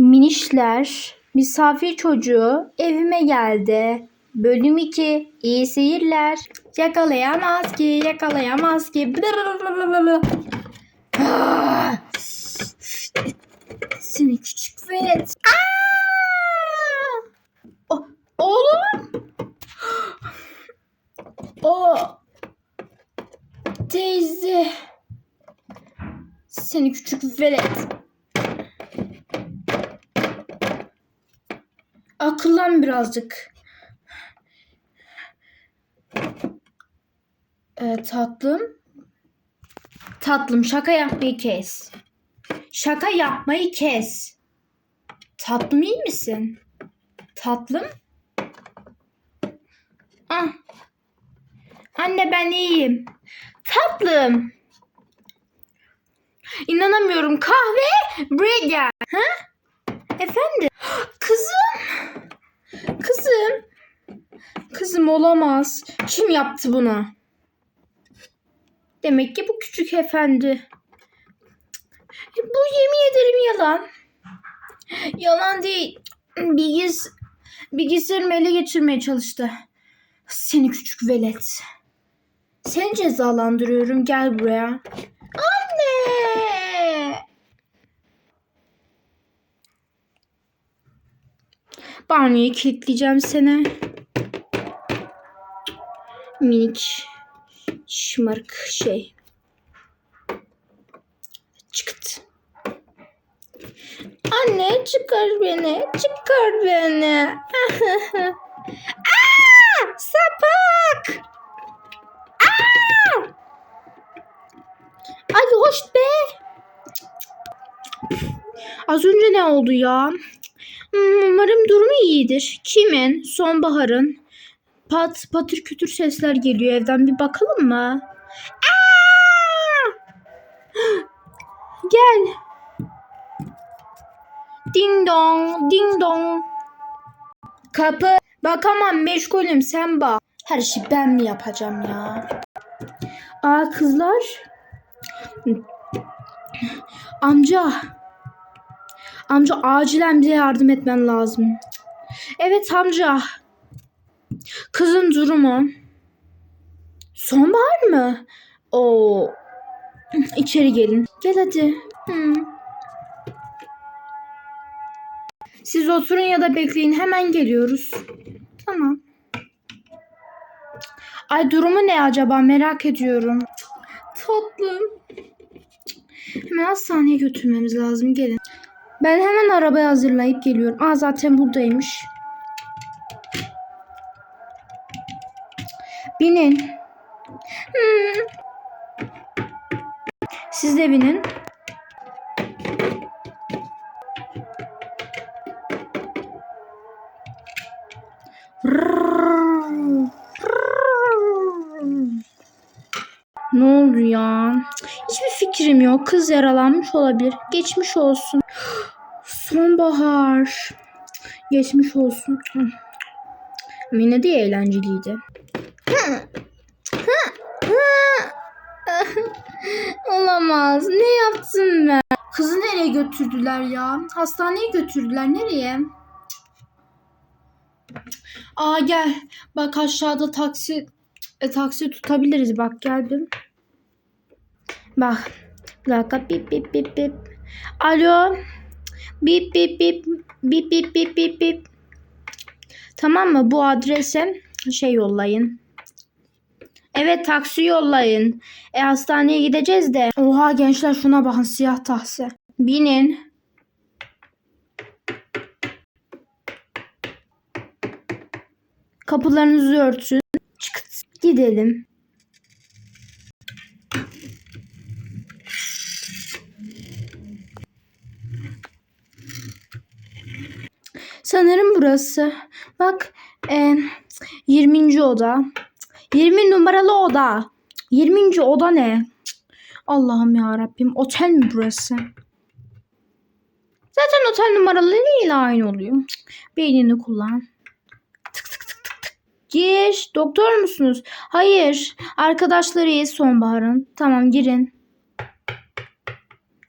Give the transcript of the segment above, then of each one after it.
Minişler, misafir çocuğu evime geldi. Bölüm 2. İyi seyirler. Yakalayamaz ki, yakalayamaz ki. Seni küçük velet. Oğlum. O teyze. Seni küçük velet. Akıllan birazcık. Ee, tatlım. Tatlım şaka yapmayı kes. Şaka yapmayı kes. Tatlım iyi misin? Tatlım? Ah. Anne ben iyiyim. Tatlım. İnanamıyorum. Kahve buraya. Ha? Efendim? Kızım. Kızım. Kızım olamaz. Kim yaptı bunu? Demek ki bu küçük efendi. Bu yemin ederim yalan. Yalan değil. Bilgis bilgisayarımı ele geçirmeye çalıştı. Seni küçük velet. Seni cezalandırıyorum. Gel buraya. Anne! Banyoya kilitleyeceğim seni. Minik şımarık şey. Çıkıt. Anne çıkar beni. Çıkar beni. Aa! Sapak! Aa! Ay hoş be. Az önce ne oldu ya? Hmm, Umarım durumu iyidir. Kimin? Sonbaharın. Pat patır kütür sesler geliyor evden. Bir bakalım mı? Aa! Gel. Ding dong, ding dong. Kapı. Bakamam meşgulüm sen bak. Her şeyi ben mi yapacağım ya? Aa kızlar. Amca. Amca acilen bize yardım etmen lazım. Evet amca. Kızın durumu. Sonbahar mı? O içeri gelin. Gel hadi. Hı. Siz oturun ya da bekleyin. Hemen geliyoruz. Tamam. Ay durumu ne acaba merak ediyorum. Tatlım. Hemen hastaneye götürmemiz lazım. Gelin. Ben hemen arabayı hazırlayıp geliyorum. Aa zaten buradaymış. Binin. Siz de binin. Ne oldu ya? Hiçbir fikrim yok. Kız yaralanmış olabilir. Geçmiş olsun. Sonbahar. Geçmiş olsun. Ama yine de eğlenceliydi. Olamaz. Ne yaptım ben? Kızı nereye götürdüler ya? Hastaneye götürdüler. Nereye? Aa gel. Bak aşağıda taksi e, taksi tutabiliriz. Bak geldim. Bak. Bir dakika. Bip bip bip bip. Alo. Bip bip bip. Bip bip bip bip bip. Tamam mı? Bu adrese şey yollayın. Evet taksi yollayın. E hastaneye gideceğiz de. Oha gençler şuna bakın siyah taksi. Binin. Kapılarınızı örtün. Çıkıt. Gidelim. Sanırım burası. Bak e, 20. oda. 20 numaralı oda. 20. oda ne? Allah'ım ya Rabbim. Otel mi burası? Zaten otel numaralarıyla aynı oluyor. Beynini kullan. Tık tık tık tık tık. Gir. Doktor musunuz? Hayır. Arkadaşlarıyız sonbaharın. Tamam girin.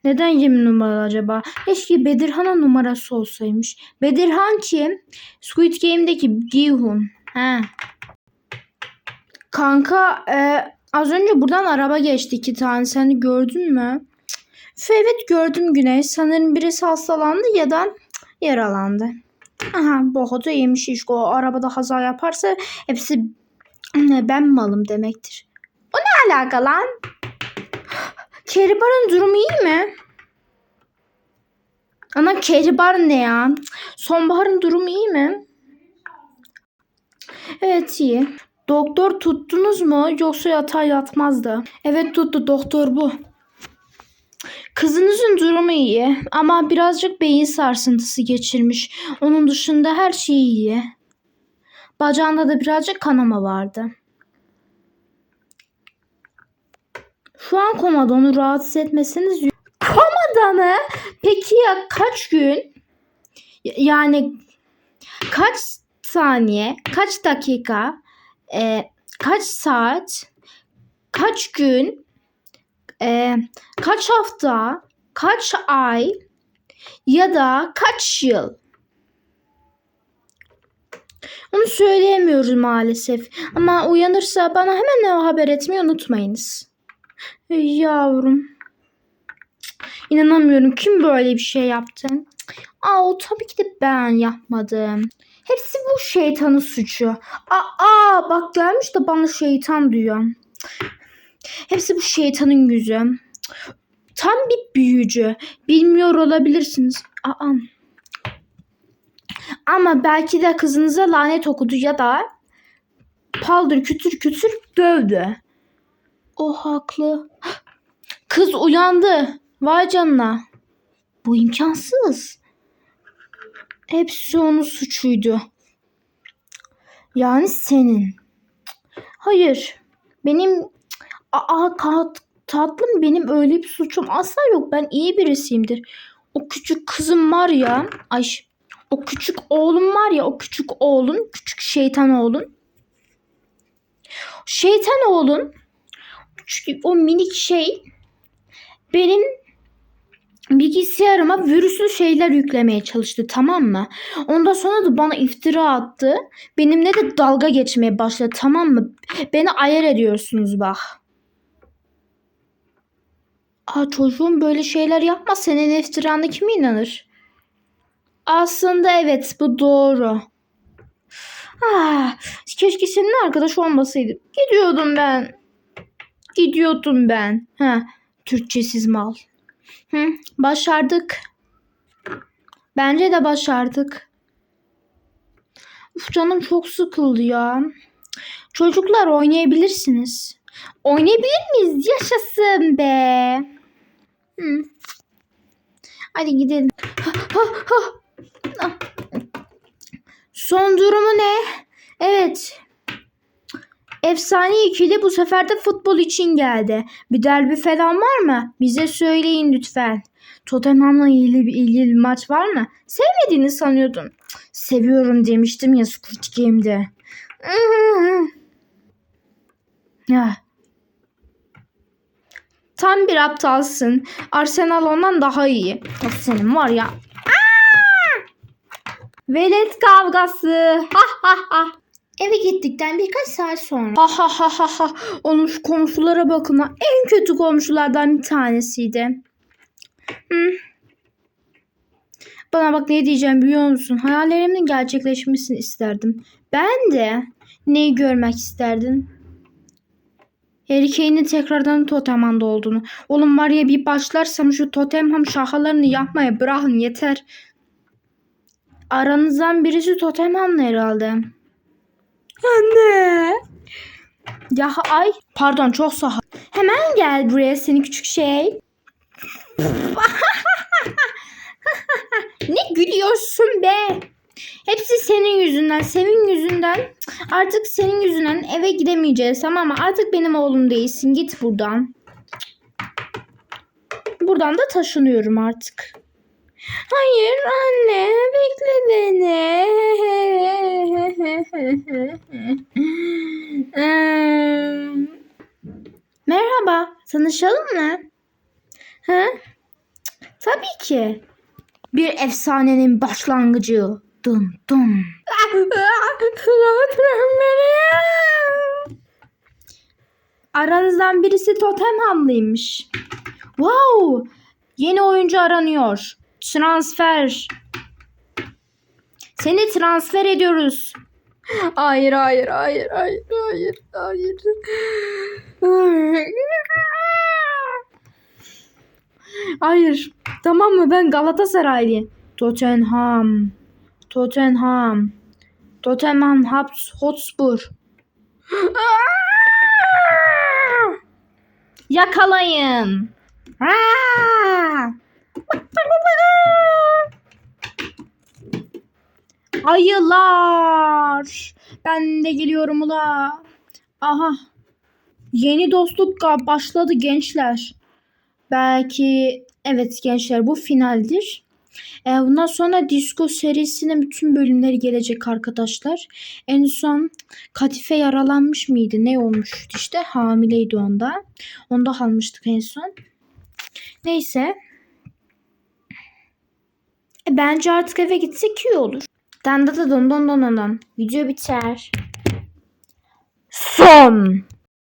Neden 20 numara acaba? Keşke Bedirhan'ın numarası olsaymış. Bedirhan kim? Squid Game'deki Gihun. He. Kanka e, az önce buradan araba geçti iki tane. Sen de gördün mü? Üf, Evet gördüm Güneş. Sanırım birisi hastalandı ya da yaralandı. Aha boğdu yemiş iş. O arabada haza yaparsa hepsi "Ne, ben malım demektir. O ne alaka lan? Keribar'ın durumu iyi mi? Ana Keribar ne ya? Sonbaharın durumu iyi mi? Evet iyi. Doktor tuttunuz mu yoksa yatağa yatmazdı? Evet tuttu doktor bu. Kızınızın durumu iyi ama birazcık beyin sarsıntısı geçirmiş. Onun dışında her şey iyi. Bacağında da birazcık kanama vardı. Şu an komada onu rahatsız etmesiniz. Komada mı? Peki ya kaç gün? Yani kaç saniye, kaç dakika, e, kaç saat, kaç gün, e, kaç hafta, kaç ay ya da kaç yıl? Onu söyleyemiyoruz maalesef. Ama uyanırsa bana hemen haber etmeyi unutmayınız. Yavrum. İnanamıyorum. Kim böyle bir şey yaptı? Aa tabii ki de ben yapmadım. Hepsi bu şeytanın suçu. Aa bak gelmiş de bana şeytan diyor. Hepsi bu şeytanın yüzü. Tam bir büyücü. Bilmiyor olabilirsiniz. Aa. Ama belki de kızınıza lanet okudu ya da paldır kütür kütür dövdü. O haklı. Kız uyandı. Vay canına. Bu imkansız. Hepsi onun suçuydu. Yani senin. Hayır. Benim aa tatlım benim öyle bir suçum asla yok. Ben iyi birisiyimdir. O küçük kızım var ya. Ay o küçük oğlum var ya o küçük oğlun, küçük şeytan oğlun. Şeytan oğlun küçük o minik şey benim bilgisayarıma virüslü şeyler yüklemeye çalıştı tamam mı? Ondan sonra da bana iftira attı. Benimle de dalga geçmeye başladı tamam mı? Beni ayar ediyorsunuz bak. Aa çocuğum böyle şeyler yapma. Senin iftirana kim inanır? Aslında evet bu doğru. Ah, keşke senin arkadaş olmasaydım. Gidiyordum ben. Gidiyordum ben. Ha, Türkçesiz mal. Hı, başardık. Bence de başardık. Uf canım çok sıkıldı ya. Çocuklar oynayabilirsiniz. Oynayabilir miyiz? Yaşasın be. Hı. Hadi gidelim. Ha, ha, ha. Son durumu ne? Evet. Efsane ikili bu sefer de futbol için geldi. Bir derbi falan var mı? Bize söyleyin lütfen. Tottenham'la ilgili bir ilgili bir maç var mı? Sevmediğini sanıyordum. Seviyorum demiştim ya Squid Game'de. Ya. Tam bir aptalsın. Arsenal ondan daha iyi. Senin var ya. Aa! Velet kavgası. Ha ha ha. Eve gittikten birkaç saat sonra. Ha ha ha ha ha. Onun şu komşulara bakın ha. En kötü komşulardan bir tanesiydi. Hı. Bana bak ne diyeceğim biliyor musun? Hayallerimin gerçekleşmesini isterdim. Ben de neyi görmek isterdin? Harry Kane'in tekrardan Tottenham'da olduğunu. Oğlum var ya bir başlarsam şu Tottenham şahalarını yapmaya bırakın yeter. Aranızdan birisi Tottenham'lı herhalde. Anne. Ya ay pardon çok sağ. Hemen gel buraya seni küçük şey. ne gülüyorsun be? Hepsi senin yüzünden, senin yüzünden. Artık senin yüzünden eve gidemeyeceğiz tamam mı? Artık benim oğlum değilsin. Git buradan. Buradan da taşınıyorum artık. Hayır anne bekle beni. Merhaba tanışalım mı? Ha? ki. Bir efsanenin başlangıcı. Dın dın. Aranızdan birisi Tottenhamlıymış. Wow! Yeni oyuncu aranıyor. Transfer. Seni transfer ediyoruz. Hayır, hayır, hayır, hayır, hayır, hayır. Hayır. Tamam mı? Ben Galatasaraylı. Tottenham. Tottenham. Tottenham Hots- Hotspur. Yakalayın. Aa! Ayılar. Ben de geliyorum ula. Aha. Yeni dostluk başladı gençler. Belki evet gençler bu finaldir. Ee, bundan sonra Disco serisinin bütün bölümleri gelecek arkadaşlar. En son Katife yaralanmış mıydı? Ne olmuştu işte? Hamileydi onda. Onda kalmıştık en son. Neyse. E, bence artık eve gitsek iyi olur. Dan da don don don don don. Video biter. Son.